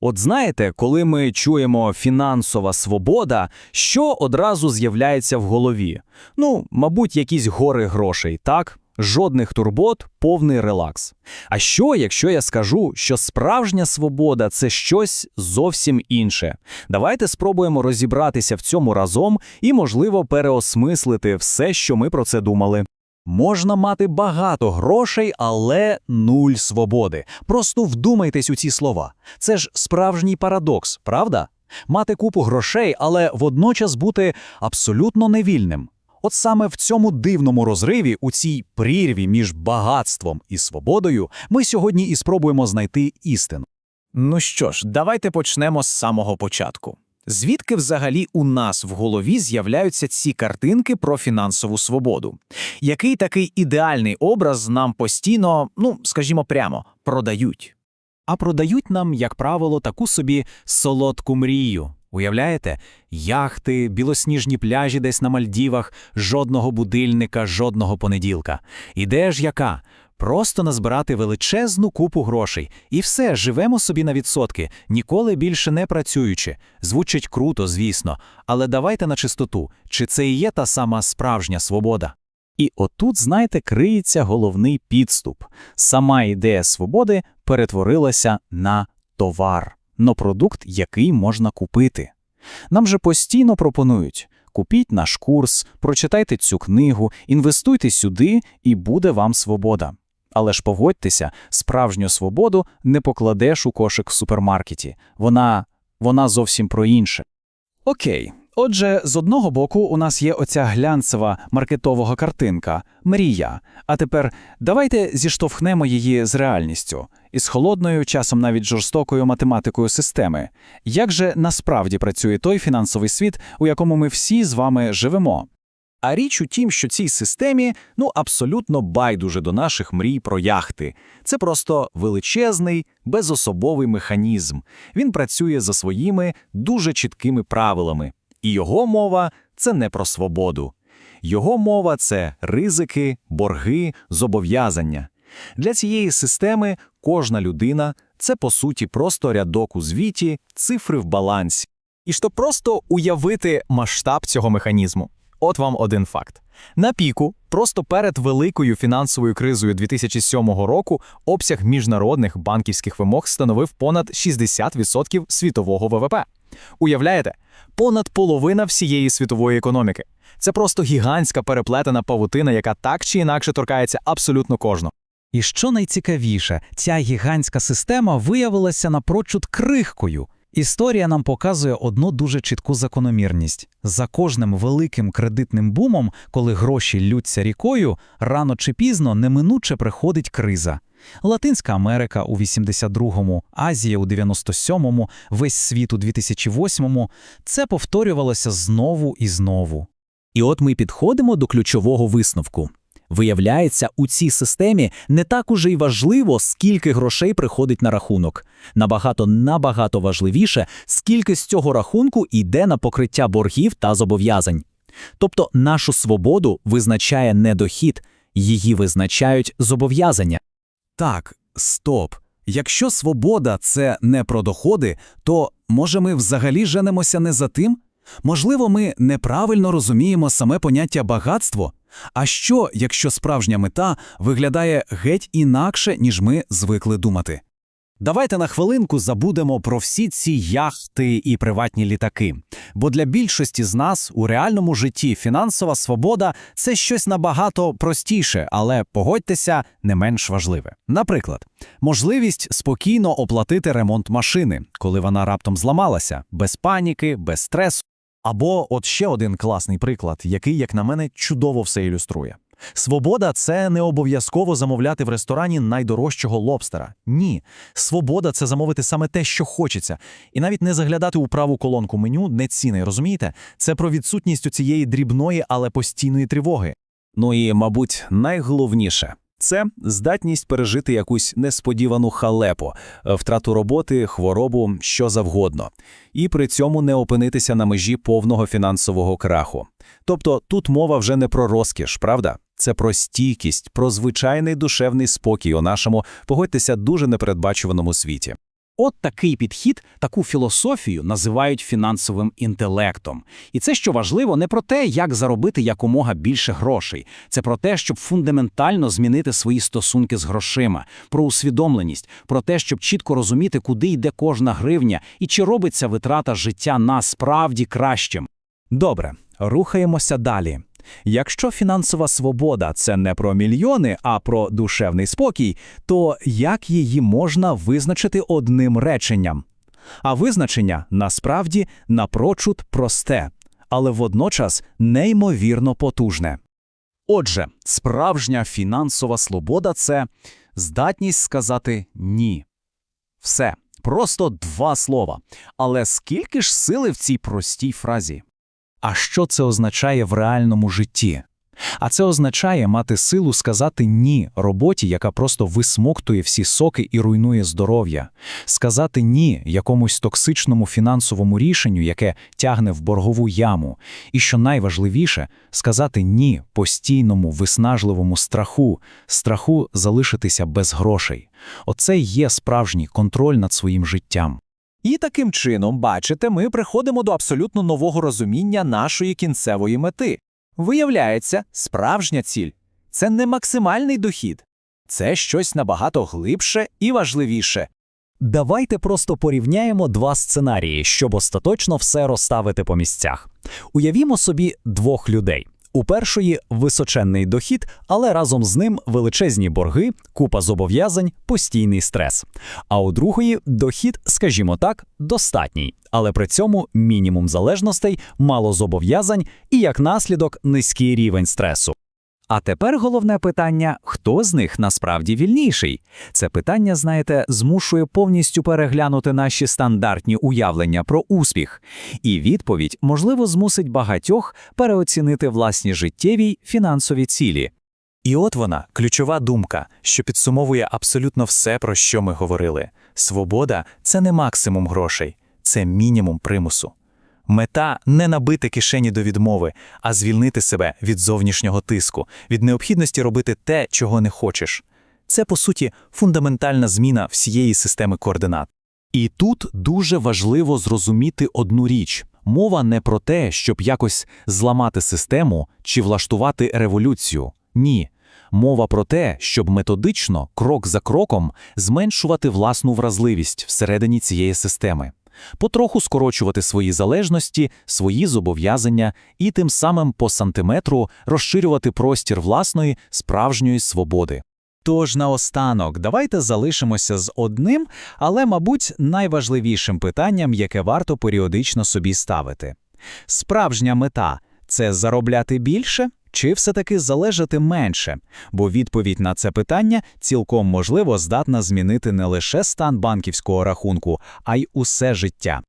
От знаєте, коли ми чуємо фінансова свобода, що одразу з'являється в голові? Ну, мабуть, якісь гори грошей, так? Жодних турбот, повний релакс. А що, якщо я скажу, що справжня свобода це щось зовсім інше? Давайте спробуємо розібратися в цьому разом і, можливо, переосмислити все, що ми про це думали. Можна мати багато грошей, але нуль свободи. Просто вдумайтесь у ці слова. Це ж справжній парадокс, правда? Мати купу грошей, але водночас бути абсолютно невільним. От саме в цьому дивному розриві, у цій прірві між багатством і свободою, ми сьогодні і спробуємо знайти істину. Ну що ж, давайте почнемо з самого початку. Звідки взагалі у нас в голові з'являються ці картинки про фінансову свободу? Який такий ідеальний образ нам постійно, ну скажімо прямо, продають? А продають нам, як правило, таку собі солодку мрію. Уявляєте? Яхти, білосніжні пляжі десь на Мальдівах, жодного будильника, жодного понеділка. Ідея ж яка? Просто назбирати величезну купу грошей. І все, живемо собі на відсотки, ніколи більше не працюючи. Звучить круто, звісно, але давайте на чистоту, чи це і є та сама справжня свобода? І отут, знаєте, криється головний підступ. Сама ідея свободи перетворилася на товар, на продукт, який можна купити. Нам же постійно пропонують купіть наш курс, прочитайте цю книгу, інвестуйте сюди, і буде вам свобода. Але ж погодьтеся, справжню свободу не покладеш у кошик в супермаркеті. Вона, вона зовсім про інше. Окей, отже, з одного боку у нас є оця глянцева маркетового картинка мрія. А тепер давайте зіштовхнемо її з реальністю із холодною, часом навіть жорстокою математикою системи. Як же насправді працює той фінансовий світ, у якому ми всі з вами живемо? А річ у тім, що цій системі ну абсолютно байдуже до наших мрій про яхти. Це просто величезний, безособовий механізм. Він працює за своїми дуже чіткими правилами. І його мова це не про свободу. Його мова це ризики, борги, зобов'язання. Для цієї системи кожна людина це по суті просто рядок у звіті, цифри в балансі. І щоб просто уявити масштаб цього механізму. От вам один факт. На піку, просто перед великою фінансовою кризою 2007 року, обсяг міжнародних банківських вимог становив понад 60% світового ВВП. Уявляєте, понад половина всієї світової економіки. Це просто гігантська переплетена павутина, яка так чи інакше торкається абсолютно кожного. І що найцікавіше, ця гігантська система виявилася напрочуд крихкою. Історія нам показує одну дуже чітку закономірність. За кожним великим кредитним бумом, коли гроші лються рікою, рано чи пізно неминуче приходить криза. Латинська Америка у 82-му, Азія у 97-му, весь світ у 2008-му – це повторювалося знову і знову. І от ми підходимо до ключового висновку. Виявляється, у цій системі не так уже й важливо, скільки грошей приходить на рахунок. Набагато набагато важливіше, скільки з цього рахунку йде на покриття боргів та зобов'язань. Тобто нашу свободу визначає не дохід, її визначають зобов'язання. Так, стоп. Якщо свобода це не про доходи, то може ми взагалі женемося не за тим? Можливо, ми неправильно розуміємо саме поняття багатство? А що, якщо справжня мета виглядає геть інакше, ніж ми звикли думати? Давайте на хвилинку забудемо про всі ці яхти і приватні літаки. Бо для більшості з нас у реальному житті фінансова свобода це щось набагато простіше, але погодьтеся, не менш важливе. Наприклад, можливість спокійно оплатити ремонт машини, коли вона раптом зламалася, без паніки, без стресу. Або от ще один класний приклад, який, як на мене, чудово все ілюструє. Свобода це не обов'язково замовляти в ресторані найдорожчого лобстера. Ні, свобода це замовити саме те, що хочеться, і навіть не заглядати у праву колонку меню не ціни, розумієте? Це про відсутність у цієї дрібної, але постійної тривоги. Ну і, мабуть, найголовніше це здатність пережити якусь несподівану халепу, е, втрату роботи, хворобу, що завгодно, і при цьому не опинитися на межі повного фінансового краху. Тобто тут мова вже не про розкіш, правда? Це про стійкість, про звичайний душевний спокій у нашому, погодьтеся, дуже непередбачуваному світі. От такий підхід, таку філософію називають фінансовим інтелектом. І це, що важливо, не про те, як заробити якомога більше грошей. Це про те, щоб фундаментально змінити свої стосунки з грошима, про усвідомленість, про те, щоб чітко розуміти, куди йде кожна гривня і чи робиться витрата життя насправді кращим. Добре, рухаємося далі. Якщо фінансова свобода це не про мільйони, а про душевний спокій, то як її можна визначити одним реченням? А визначення насправді напрочуд просте, але водночас неймовірно потужне. Отже, справжня фінансова свобода – це здатність сказати «ні». Все, просто два слова. Але скільки ж сили в цій простій фразі? А що це означає в реальному житті? А це означає мати силу сказати ні роботі, яка просто висмоктує всі соки і руйнує здоров'я, сказати ні якомусь токсичному фінансовому рішенню, яке тягне в боргову яму, і що найважливіше, сказати ні постійному виснажливому страху, страху залишитися без грошей. Оце є справжній контроль над своїм життям. І таким чином, бачите, ми приходимо до абсолютно нового розуміння нашої кінцевої мети. Виявляється, справжня ціль це не максимальний дохід, це щось набагато глибше і важливіше. Давайте просто порівняємо два сценарії, щоб остаточно все розставити по місцях. Уявімо собі двох людей. У першої височенний дохід, але разом з ним величезні борги, купа зобов'язань, постійний стрес. А у другої дохід, скажімо так, достатній, але при цьому мінімум залежностей, мало зобов'язань і як наслідок низький рівень стресу. А тепер головне питання: хто з них насправді вільніший? Це питання, знаєте, змушує повністю переглянути наші стандартні уявлення про успіх. І відповідь, можливо, змусить багатьох переоцінити власні життєві фінансові цілі. І от вона, ключова думка, що підсумовує абсолютно все, про що ми говорили. Свобода це не максимум грошей, це мінімум примусу. Мета не набити кишені до відмови, а звільнити себе від зовнішнього тиску, від необхідності робити те, чого не хочеш. Це, по суті, фундаментальна зміна всієї системи координат. І тут дуже важливо зрозуміти одну річ. Мова не про те, щоб якось зламати систему чи влаштувати революцію. Ні. Мова про те, щоб методично, крок за кроком, зменшувати власну вразливість всередині цієї системи, потроху скорочувати свої залежності, свої зобов'язання і тим самим по сантиметру розширювати простір власної справжньої свободи. Тож наостанок, давайте залишимося з одним, але, мабуть, найважливішим питанням, яке варто періодично собі ставити. Справжня мета це заробляти більше чи все-таки залежати менше? Бо відповідь на це питання цілком можливо здатна змінити не лише стан банківського рахунку, а й усе життя.